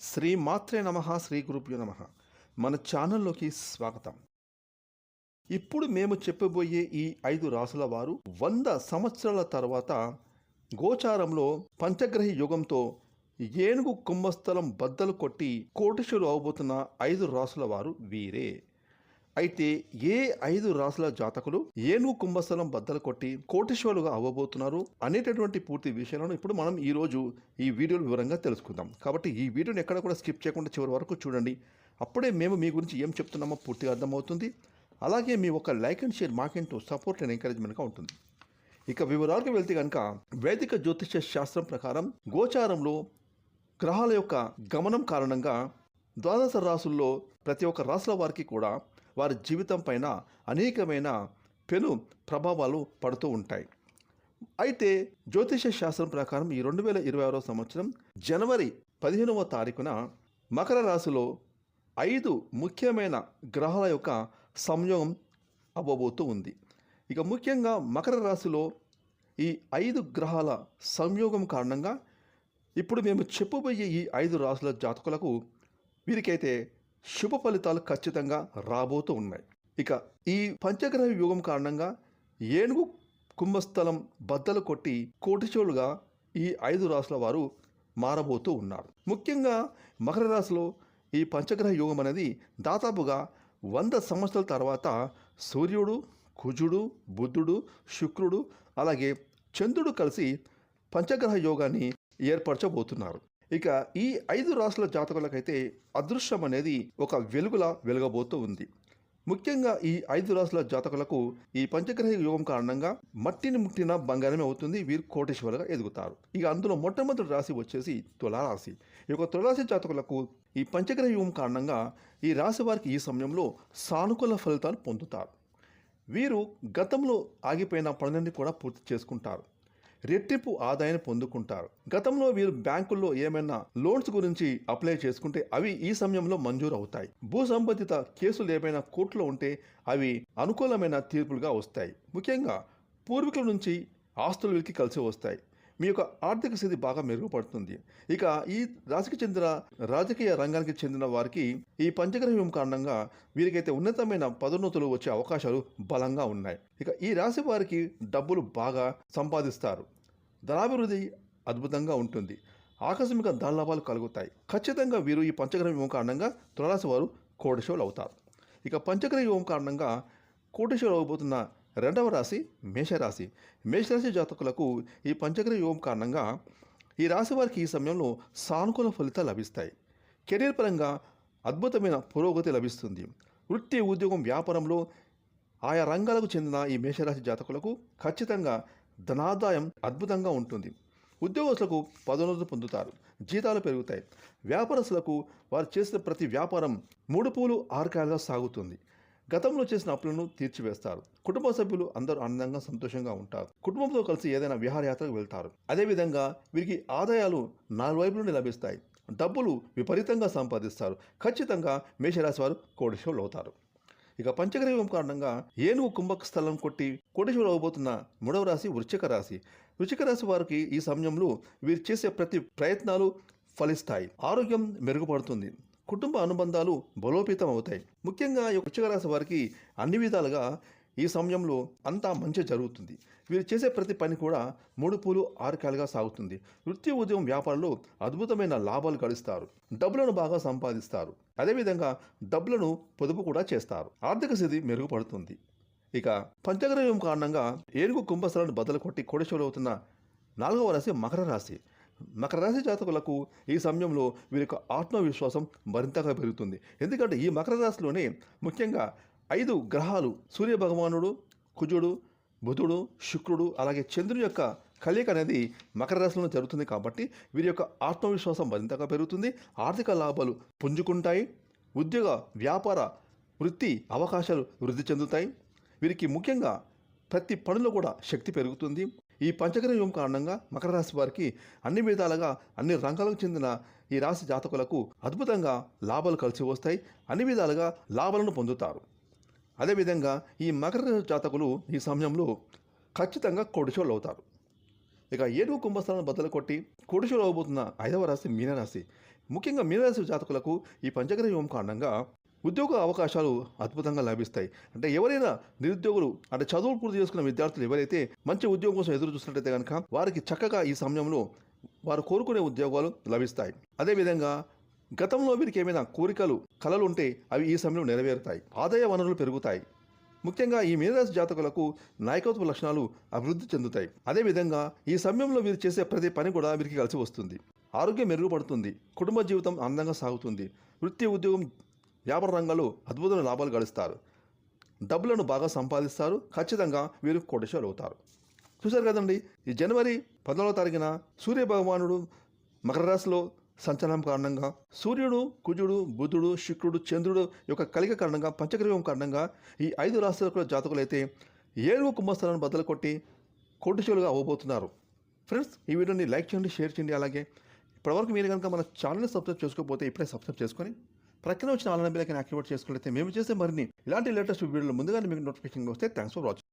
శ్రీ మాత్రే నమ శ్రీ గురుభ్యో నమ. మన ఛానల్లోకి స్వాగతం. ఇప్పుడు మేము చెప్పబోయే ఈ ఐదు రాసుల వారు వంద సంవత్సరాల తర్వాత గోచారంలో పంచగ్రహి యుగంతో ఏనుగు కుంభస్థలం బద్దలు కొట్టి కోటిషులు అవబోతున్న ఐదు రాసుల వారు వీరే. అయితే ఏ ఐదు రాసుల జాతకులు ఏనుగు కుంభస్థలం బద్దలు కొట్టి కోటేశ్వరులుగా అవ్వబోతున్నారు అనేటటువంటి పూర్తి విషయాలను ఇప్పుడు మనం ఈ రోజు ఈ వీడియోలు వివరంగా తెలుసుకుందాం. కాబట్టి ఈ వీడియోని ఎక్కడ కూడా స్కిప్ చేయకుండా చివరి వరకు చూడండి. అప్పుడే మేము మీ గురించి ఏం చెప్తున్నామో పూర్తిగా అర్థమవుతుంది. అలాగే మీ ఒక లైక్ అండ్ షేర్ మాకెంటూ సపోర్ట్ అండ్ ఎంకరేజ్మెంట్గా ఉంటుంది. ఇక వివరాలకు వెళ్తే కనుక వేదిక జ్యోతిష శాస్త్రం ప్రకారం గోచారంలో గ్రహాల యొక్క గమనం కారణంగా ద్వాదశ రాసుల్లో ప్రతి ఒక్క రాసుల వారికి కూడా వారి జీవితం పైన అనేకమైన పెను ప్రభావాలు పడుతూ ఉంటాయి. అయితే జ్యోతిష శాస్త్రం ప్రకారం ఈ రెండు వేల ఇరవై ఆరో సంవత్సరం జనవరి పదిహేనవ తారీఖున మకర రాశిలో ఐదు ముఖ్యమైన గ్రహాల యొక్క సంయోగం అవ్వబోతూ ఉంది. ఇక ముఖ్యంగా మకర రాశిలో ఈ ఐదు గ్రహాల సంయోగం కారణంగా ఇప్పుడు మేము చెప్పబోయే ఈ ఐదు రాశుల జాతకులకు వీరికైతే శుభ ఫలితాలు ఖచ్చితంగా రాబోతూ ఉన్నాయి. ఇక ఈ పంచగ్రహ యుగం కారణంగా ఏనుగు కుంభస్థలం బద్దలు కొట్టి కోటిచోలుగా ఈ ఐదు రాసుల వారు మారబోతూ ఉన్నారు. ముఖ్యంగా మకర రాశిలో ఈ పంచగ్రహ యుగం అనేది దాదాపుగా వంద సంవత్సరాల తర్వాత సూర్యుడు కుజుడు బుద్ధుడు శుక్రుడు అలాగే చంద్రుడు కలిసి పంచగ్రహ యోగాన్ని ఏర్పరచబోతున్నారు. ఇక ఈ ఐదు రాసుల జాతకులకైతే అదృశ్యం అనేది ఒక వెలుగులా వెలగబోతూ ఉంది. ముఖ్యంగా ఈ ఐదు రాసుల జాతకులకు ఈ పంచగ్రహ యోగం కారణంగా మట్టిని ముట్టిన బంగారమే అవుతుంది వీరు కోటేశ్వరులుగా ఎదుగుతారు. ఇక అందులో మొట్టమొదటి రాశి వచ్చేసి తులారాశి. ఈ యొక్క తులారాశి జాతకులకు ఈ పంచగ్రహ యోగం కారణంగా ఈ రాశి వారికి ఈ సమయంలో సానుకూల ఫలితాలు పొందుతారు. వీరు గతంలో ఆగిపోయిన పనులన్నీ కూడా పూర్తి చేసుకుంటారు. రెట్టింపు ఆదాయాన్ని పొందుకుంటారు. గతంలో వీరు బ్యాంకుల్లో ఏమైనా లోన్స్ గురించి అప్లై చేసుకుంటే అవి ఈ సమయంలో మంజూరు అవుతాయి భూ సంబంధిత కేసులు ఏమైనా కోర్టులో ఉంటే అవి అనుకూలమైన తీర్పులుగా వస్తాయి. ముఖ్యంగా పూర్వీకుల నుంచి ఆస్తులు వీరికి కలిసి వస్తాయి. మీ యొక్క ఆర్థిక స్థితి బాగా మెరుగుపడుతుంది. ఇక ఈ రాశికి చెందిన రాజకీయ రంగానికి చెందిన వారికి ఈ పంచగ్రహం కారణంగా వీరికైతే ఉన్నతమైన పదోన్నతులు వచ్చే అవకాశాలు బలంగా ఉన్నాయి. ఇక ఈ రాశి వారికి డబ్బులు బాగా సంపాదిస్తారు. ధనాభివృద్ధి అద్భుతంగా ఉంటుంది. ఆకస్మిక లాభాలు కలుగుతాయి. ఖచ్చితంగా వీరు ఈ పంచగ్రహ కారణంగా తులరాశి వారు కోటేశ్వరులు అవుతారు. ఇక పంచగ్రహ కారణంగా కోటిశోలు అవబోతున్న రెండవ రాశి మేషరాశి. మేషరాశి జాతకులకు ఈ పంచగ్ర యోగం కారణంగా ఈ రాశి వారికి ఈ సమయంలో సానుకూల ఫలితాలు లభిస్తాయి. కెరీర్ పరంగా అద్భుతమైన పురోగతి లభిస్తుంది. వృత్తి ఉద్యోగం వ్యాపారంలో ఆయా రంగాలకు చెందిన ఈ మేషరాశి జాతకులకు ఖచ్చితంగా ధనాదాయం అద్భుతంగా ఉంటుంది. ఉద్యోగస్తులకు పదోన్నతులు పొందుతారు. జీతాలు పెరుగుతాయి. వ్యాపారస్తులకు వారు చేసిన ప్రతి వ్యాపారం మూడు పూలు ఆరు సాగుతుంది. గతంలో చేసిన అప్పులను తీర్చివేస్తారు. కుటుంబ సభ్యులు అందరూ ఆనందంగా సంతోషంగా ఉంటారు. కుటుంబంతో కలిసి ఏదైనా విహారయాత్రకు వెళ్తారు. అదేవిధంగా వీరికి ఆదాయాలు నాలుగు వైపుల నుండి లభిస్తాయి. డబ్బులు విపరీతంగా సంపాదిస్తారు. ఖచ్చితంగా మేషరాశి వారు కోటేశ్వరులు అవుతారు. ఇక పంచగ్రహం కారణంగా ఏనుగు కుంభక స్థలం కొట్టి కోటేశ్వరులు అవబోతున్న మూడవ రాశి వృశ్చిక రాశి. వృశ్చిక రాశి వారికి ఈ సమయంలో వీరు చేసే ప్రతి ప్రయత్నాలు ఫలిస్తాయి. ఆరోగ్యం మెరుగుపడుతుంది. కుటుంబ అనుబంధాలు బలోపేతం అవుతాయి. ముఖ్యంగా ఈ వృశ్చిక వారికి అన్ని విధాలుగా ఈ సమయంలో అంతా మంచి జరుగుతుంది. వీరు చేసే ప్రతి పని కూడా మూడు పూలు ఆరుకాయలుగా సాగుతుంది. వృత్తి ఉద్యమం వ్యాపారంలో అద్భుతమైన లాభాలు గడిస్తారు. డబ్బులను బాగా సంపాదిస్తారు. అదేవిధంగా డబ్బులను పొదుపు కూడా చేస్తారు. ఆర్థిక స్థితి మెరుగుపడుతుంది. ఇక పంచగ్రహం కారణంగా ఏనుగు కుంభస్థలాన్ని బద్దలు కొట్టి కోడేశ్వరులు అవుతున్న నాలుగవ రాశి మకర రాశి. మకర రాశి జాతకులకు ఈ సమయంలో వీరి యొక్క ఆత్మవిశ్వాసం మరింతగా పెరుగుతుంది. ఎందుకంటే ఈ మకర రాశిలోనే ముఖ్యంగా ఐదు గ్రహాలు సూర్య భగవానుడు కుజుడు బుధుడు శుక్రుడు అలాగే చంద్రుని యొక్క కలయిక అనేది మకర రాశిలో జరుగుతుంది కాబట్టి వీరి యొక్క ఆత్మవిశ్వాసం మరింతగా పెరుగుతుంది. ఆర్థిక లాభాలు పుంజుకుంటాయి. ఉద్యోగ వ్యాపార వృత్తి అవకాశాలు వృద్ధి చెందుతాయి. వీరికి ముఖ్యంగా ప్రతి పనిలో కూడా శక్తి పెరుగుతుంది. ఈ పంచగ్రహ యోగం కారణంగా మకర రాశి వారికి అన్ని విధాలుగా అన్ని రంగాలకు చెందిన ఈ రాశి జాతకులకు అద్భుతంగా లాభాలు కలిసి వస్తాయి. అన్ని విధాలుగా లాభాలను పొందుతారు. అదేవిధంగా ఈ మకర జాతకులు ఈ సమయంలో ఖచ్చితంగా కొడుచోళ్ళు అవుతారు. ఇక ఏడుగు కుంభస్థానం బద్దలు కొట్టి కొడుచోళ్ళు అవబోతున్న ఐదవ రాశి మీనరాశి. ముఖ్యంగా మీనరాశి జాతకులకు ఈ పంచగ్రహ యోగం కారణంగా ఉద్యోగ అవకాశాలు అద్భుతంగా లభిస్తాయి. అంటే ఎవరైనా నిరుద్యోగులు అంటే చదువులు పూర్తి చేసుకున్న విద్యార్థులు ఎవరైతే మంచి ఉద్యోగం కోసం ఎదురు చూసినట్టయితే కనుక వారికి చక్కగా ఈ సమయంలో వారు కోరుకునే ఉద్యోగాలు లభిస్తాయి. అదేవిధంగా గతంలో వీరికి ఏమైనా కోరికలు కళలు ఉంటే అవి ఈ సమయంలో నెరవేరుతాయి. ఆదాయ వనరులు పెరుగుతాయి. ముఖ్యంగా ఈ మీనరాశి జాతకులకు నాయకత్వ లక్షణాలు అభివృద్ధి చెందుతాయి. అదేవిధంగా ఈ సమయంలో వీరు చేసే ప్రతి పని కూడా వీరికి కలిసి వస్తుంది. ఆరోగ్యం మెరుగుపడుతుంది. కుటుంబ జీవితం అందంగా సాగుతుంది. వృత్తి ఉద్యోగం వ్యాపార రంగంలో అద్భుతమైన లాభాలు గడిస్తారు. డబ్బులను బాగా సంపాదిస్తారు. ఖచ్చితంగా వీరు కోటేశ్వరు అవుతారు. చూశారు కదండి ఈ జనవరి పద్నాలుగో తారీఖున సూర్య భగవానుడు మకర రాశిలో సంచలనం కారణంగా సూర్యుడు కుజుడు బుధుడు శుక్రుడు చంద్రుడు యొక్క కలిక కారణంగా పంచగ్రహం కారణంగా ఈ ఐదు రాష్ట్రాల జాతకులైతే ఏడు కుంభస్థలాన్ని బద్దలు కొట్టి కోటిశోలుగా అవ్వబోతున్నారు. ఫ్రెండ్స్ ఈ వీడియోని లైక్ చేయండి షేర్ చేయండి. అలాగే ఇప్పటివరకు మీరు కనుక మన ఛానల్ని సబ్స్క్రైబ్ చేసుకోకపోతే ఇప్పుడే సబ్స్క్రైబ్ చేసుకొని ప్రక్కన వచ్చిన ఆల్ బిల్లకి యాక్టివేట్ చేసుకుంటే మేము చేసే మరిన్ని ఇలాంటి లేటెస్ట్ వీడియోలు ముందుగానే మీకు నోటిఫికేషన్ వస్తే థ్యాంక్స్ ఫర్ వాచింగ్